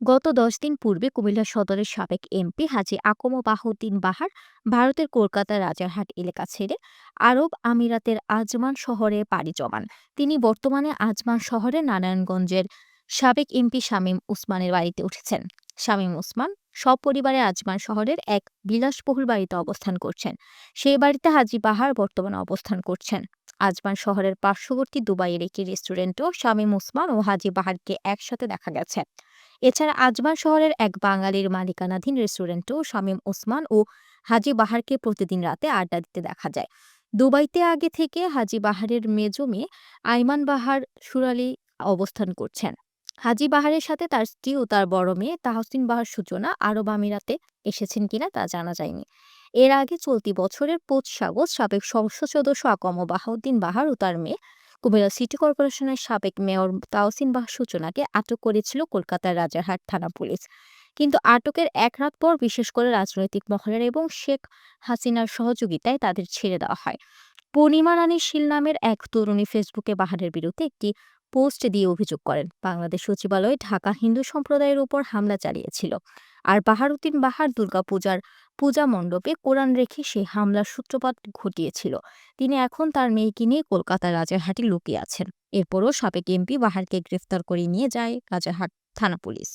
গত দশ দিন পূর্বে কুমিল্লা সদরের সাবেক এমপি হাজি আকম বাহুদ্দিন বাহার ভারতের কলকাতার রাজারহাট এলাকা ছেড়ে আরব আমিরাতের আজমান শহরে পাড়ি জমান। তিনি বর্তমানে আজমান শহরের নারায়ণগঞ্জের সাবেক এমপি শামীম উসমানের বাড়িতে উঠেছেন। শামীম উসমান সপরিবারে আজমান শহরের এক বিলাসবহুল বাড়িতে অবস্থান করছেন। সেই বাড়িতে হাজী বাহার বর্তমানে অবস্থান করছেন। আজমান শহরের পার্শ্ববর্তী দুবাইয়ের একটি রেস্টুরেন্টেও শামীম উসমান ও হাজী বাহারকে একসাথে দেখা গেছে। এছাড়া আজমান শহরের এক বাঙালির মালিকানাধীন রেস্টুরেন্টেও শামীম ওসমান ও হাজী বাহারকে প্রতিদিন রাতে আড্ডা দিতে দেখা যায়। দুবাইতে আগে থেকে হাজী বাহারের মেজো মেয়ে আইমান বাহার সুরালি অবস্থান করছেন। হাজী বাহারের সাথে তার স্ত্রী ও তার বড় মেয়ে তাহসিন বাহার সূচনা আরব আমিরাতে এসেছেন কিনা তা জানা যায়নি। এর আগে চলতি বছরের পৌষ আগস্ট সাবেক সংসদ সদস্য আকম বাহাউদ্দিন বাহার ও তার মেয়ে কুমিল্লা সিটি কর্পোরেশনের সাবেক মেয়র তাওসিন বাহ সূচনাকে আটক করেছিল কলকাতার রাজারহাট থানা পুলিশ। কিন্তু আটকের এক রাত পর বিশেষ করে রাজনৈতিক মহলের এবং শেখ হাসিনার সহযোগিতায় তাদের ছেড়ে দেওয়া হয়। পূর্ণিমা রানী শীল নামের এক তরুণী ফেসবুকে বাহারের বিরুদ্ধে একটি পোস্ট দিয়ে অভিযোগ করেন। বাংলাদেশ সচিবালয় ঢাকা হিন্দু সম্প্রদায়ের উপর হামলা চালিয়েছিল। আর বাহারুদ্দিন বাহার দুর্গাপূজার পূজা মণ্ডপে কোরআন রেখে সে হামলার সূত্রপাত ঘটিয়েছিল। তিনি এখন তার মেয়েকে নিয়ে কলকাতার রাজারহাটে লুকিয়ে আছেন। এরপরও সাবেক এমপি বাহারকে গ্রেফতার করে নিয়ে যায় রাজারহাট থানা পুলিশ।